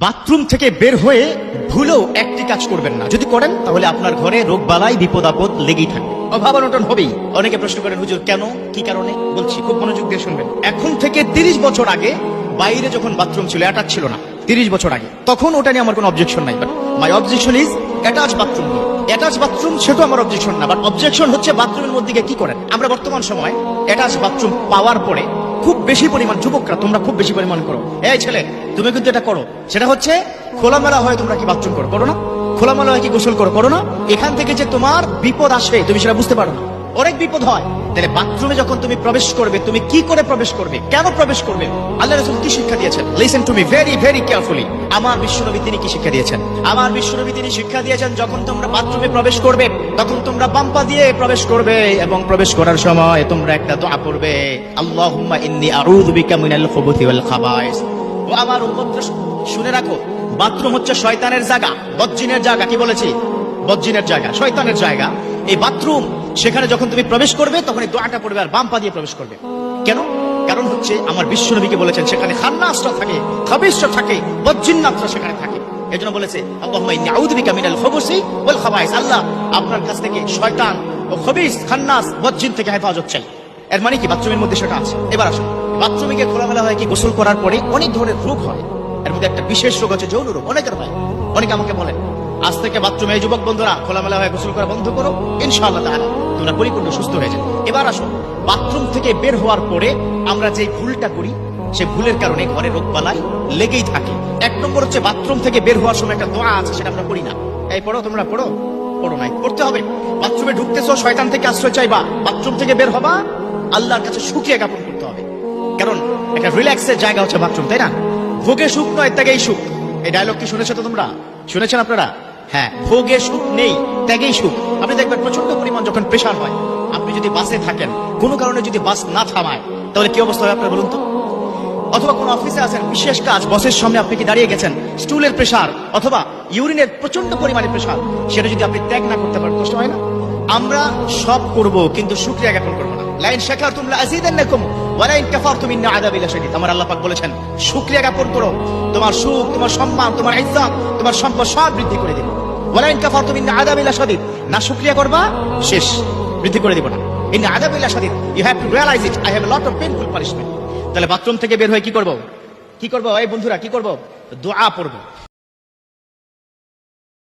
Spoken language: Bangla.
বাথরুম থেকে বের হয়ে ভুলেও একটি কাজ করবেন না। যদি করেন, তাহলে আপনার ঘরে রোগ বালাই বিপদ আপদ লেগেই থাকবে। অভাব অনটন হবেই। অনেকে প্রশ্ন করেন, হুজুর, কেন? কি কারণে? বলছি, খুব মনোযোগ দিয়ে শুনবেন। এখন থেকে তিরিশ বছর আগে বাইরে যখন বাথরুম ছিল, অ্যাটাচ ছিল না, তিরিশ বছর আগে, তখন ওটা নিয়ে আমার কোনো অবজেকশন নাই। But my objection is attach bathroom attach bathroom সেটা আমার অবজেকশন না। বাট অবজেকশন হচ্ছে বাথরুমের মধ্যে গিয়ে কি করেন? আমরা বর্তমান সময় অ্যাটাচ বাথরুম পাওয়ার পরে খুব বেশি পরিমাণ, যুবকরা, তোমরা খুব বেশি পরিমাণ করো। এই ছেলে, তুমি কিন্তু এটা করো। সেটা হচ্ছে, খোলামেলা হয় তোমরা কি বাথরুম করো? করো না। খোলামেলা হয় কি গোসল করো? করো না। এখান থেকে যে তোমার বিপদ আসবে, তুমি সেটা বুঝতে পারো না। অনেক বিপদ হয়। তাহলে বাথরুমে যখন তুমি প্রবেশ করবে, তুমি কি করে প্রবেশ করবে? কেন প্রবেশ করবে? আল্লাহ রসুল কি শিক্ষা দিয়েছেন? Listen to me very very carefully আমার বিশ্বনবী তিনি কি শিক্ষা দিয়েছেন? আমার বিশ্বনবী তিনি শিক্ষা দিয়েছেন, যখন তোমরা বাথরুমে প্রবেশ করবে, তখন তোমরা বাম্পা দিয়ে প্রবেশ করবে এবং প্রবেশ করার সময় তোমরা একটা দোয়া পড়বে, আল্লাহুম্মা ইন্নী আউযু বিকা মিনাল খুবুথি ওয়াল খাবাইস। ও আমার উম্মতরা শুনে রাখো, বাথরুম হচ্ছে শয়তানের জায়গা, বজ্জিনের জায়গা, কি বলেছি? বজ্জিনের জায়গা, শয়তানের জায়গা। এই বাথরুম সেখানে যখন তুমি প্রবেশ করবে, তখন এই দোয়াটা পড়বে আর বাম পা দিয়ে প্রবেশ করবে। কেন? কারণ হচ্ছে আমার বিশ্বনবীকে বলেছেন, সেখানে খান্নাসরা থাকে, খাবিসরা থাকে বজ্জিন্নাতরা সেখানে থাকে। আল্লাহ আপনার কাছ থেকে শয়তান ও খবিস, খান্নাস বজ্জিন থেকে হেফাজত চাই। এর মানে কি? বাথরুমের মধ্যে সেটা আছে। এবার আসুন। বাথরুমে খোলামেলা হয় কি গোসল করার পরে অনেক ধরনের রোগ হয়। এর মধ্যে একটা বিশেষ রোগ আছে, যৌন রোগ। অনেকের হয়। অনেকে আমাকে বলেন, আজ থেকে বাথরুমে যুবক বন্ধুরা খোলামেলা হয়ে গোসল করা বন্ধ করো, ইনশাআল্লাহ তাআলা। তোমরা পরিপূর্ণ সুস্থ হয়ে যাবে এবার আসুন, বাথরুম থেকে বের হওয়ার পরে আমরা যে ভুলটা করি, সে ভুলের কারণে ঘরে রোগ বালাই লেগেই থাকে। এক নম্বর হচ্ছে বাথরুম থেকে বের হওয়ার সময় একটা দোয়া আছে, সেটা আমরা করি না। এই পড়ো, তোমরা পড়ো? পড়ো নাই, পড়তে হবে। বাথরুমে ঢুকতেছো, শয়তান থেকে আশ্রয় চাইবা। বাথরুম থেকে বের হবা, আল্লাহর কাছে শুকিয়ে জ্ঞাপন করতে হবে। কারণ একটা রিল্যাক্সের জায়গা হচ্ছে বাথরুম, তাই না? ভোগে সুখ নয়, ত্যাগেই সুখ। এই ডায়লগ কি শুনেছো তো তোমরা? শুনেছেন আপনারা? হ্যাঁ ভোগে সুখ নেই, ত্যাগেই সুখ। দেখবেন প্রচণ্ড পরিমাণ যখন প্রেশার হয়, আপনি যদি বাসে থাকেন, কোনো কারণে যদি বাস না থামায়, তাহলে কি অবস্থা হয় আপনার বলুন তো? অথবা কোন অফিসে আছেন, বিশেষ কাজ বসের সামনে আপনি কি দাঁড়িয়ে গেছেন স্টুলের প্রেসার অথবা ইউরিনের প্রচণ্ড পরিমাণে প্রেসার সেটা যদি আপনি ত্যাগ না করতে পারেন, কষ্ট হয় না? আমরা সব করব, কিন্তু শুক্রিয়া জ্ঞাপন করব না। লাইন শেখার তোমরা আজিদান্নাকুম ওয়ালাইন কাফারতুম ইন্না আযাবি লাশাদীদ। আমার আল্লাহ পাক বলেছেন, শুকরিয়া জ্ঞাপন করো, তোমার সুখ, তোমার সম্মান, তোমার ইজ্জত, তোমার সম্পদ সব বৃদ্ধি করে দেব ওয়ালাইন নি আদাম আল্লাহ লাশাদীদ না, শুকরিয়া করবা, শেষ। বৃদ্ধি করে দিব না। ইন্না ইল্লা লাশাদীদ you have to realize it I have lot of painful punishment তাহলে বাথরুম থেকে বের হয়ে কি করব? কি করব? এই বন্ধুরা, কি করব? দোয়া পড়ব।